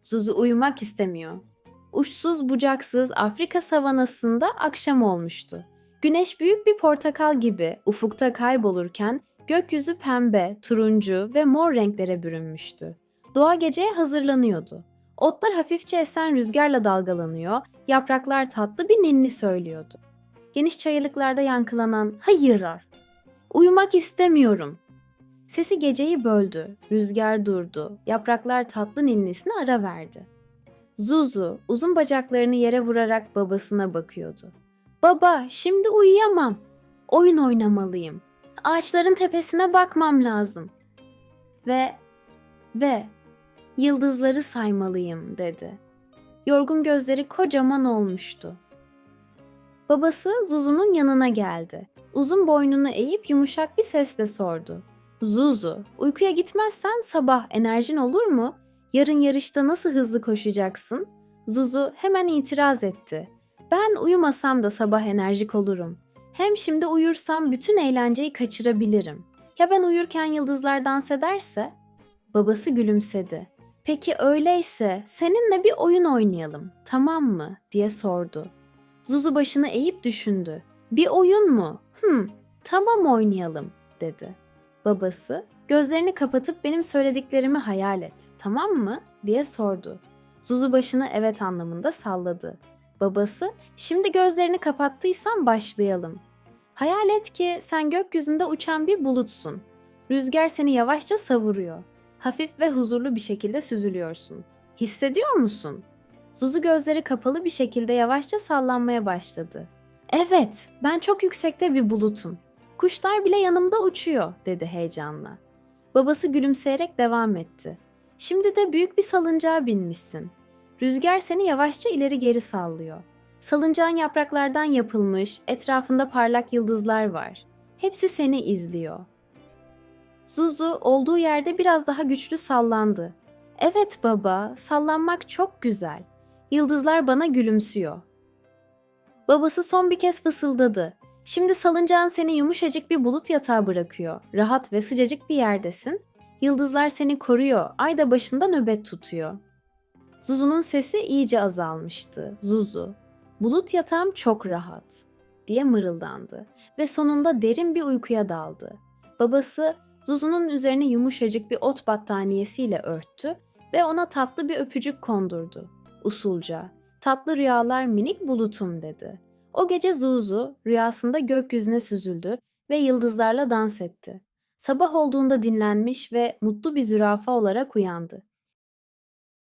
Zuzu uyumak istemiyor. Uçsuz bucaksız Afrika savanasında akşam olmuştu. Güneş büyük bir portakal gibi ufukta kaybolurken gökyüzü pembe, turuncu ve mor renklere bürünmüştü. Doğa geceye hazırlanıyordu. Otlar hafifçe esen rüzgarla dalgalanıyor, yapraklar tatlı bir ninni söylüyordu. Geniş çayırlıklarda yankılanan hayırlar. Uyumak istemiyorum. Sesi geceyi böldü, rüzgar durdu, yapraklar tatlı ninnisine ara verdi. Zuzu uzun bacaklarını yere vurarak babasına bakıyordu. Baba, şimdi uyuyamam. Oyun oynamalıyım. Ağaçların tepesine bakmam lazım. Ve ve yıldızları saymalıyım dedi. Yorgun gözleri kocaman olmuştu. Babası Zuzu'nun yanına geldi. Uzun boynunu eğip yumuşak bir sesle sordu. Zuzu, uykuya gitmezsen sabah enerjin olur mu? Yarın yarışta nasıl hızlı koşacaksın? Zuzu hemen itiraz etti. Ben uyumasam da sabah enerjik olurum. Hem şimdi uyursam bütün eğlenceyi kaçırabilirim. Ya ben uyurken yıldızlar dans ederse? Babası gülümsedi. Peki öyleyse seninle bir oyun oynayalım, tamam mı? diye sordu. Zuzu başını eğip düşündü. Bir oyun mu? Hım, tamam oynayalım, dedi. Babası, gözlerini kapatıp benim söylediklerimi hayal et, tamam mı? diye sordu. Zuzu başını evet anlamında salladı. Babası, şimdi gözlerini kapattıysan başlayalım. Hayal et ki sen gökyüzünde uçan bir bulutsun. Rüzgar seni yavaşça savuruyor. Hafif ve huzurlu bir şekilde süzülüyorsun. Hissediyor musun? Zuzu gözleri kapalı bir şekilde yavaşça sallanmaya başladı. Evet, ben çok yüksekte bir bulutum. Kuşlar bile yanımda uçuyor, dedi heyecanla. Babası gülümseyerek devam etti. Şimdi de büyük bir salıncağa binmişsin. Rüzgar seni yavaşça ileri geri sallıyor. Salıncağın yapraklardan yapılmış, etrafında parlak yıldızlar var. Hepsi seni izliyor. Zuzu olduğu yerde biraz daha güçlü sallandı. Evet baba, sallanmak çok güzel. Yıldızlar bana gülümsüyor. Babası son bir kez fısıldadı. Şimdi salıncağın seni yumuşacık bir bulut yatağı bırakıyor. Rahat ve sıcacık bir yerdesin. Yıldızlar seni koruyor. Ay da başında nöbet tutuyor. Zuzu'nun sesi iyice azalmıştı. Zuzu, bulut yatağım çok rahat diye mırıldandı ve sonunda derin bir uykuya daldı. Babası Zuzu'nun üzerine yumuşacık bir ot battaniyesiyle örttü ve ona tatlı bir öpücük kondurdu. Usulca, tatlı rüyalar minik bulutum dedi. O gece Zuzu rüyasında gökyüzüne süzüldü ve yıldızlarla dans etti. Sabah olduğunda dinlenmiş ve mutlu bir zürafa olarak uyandı.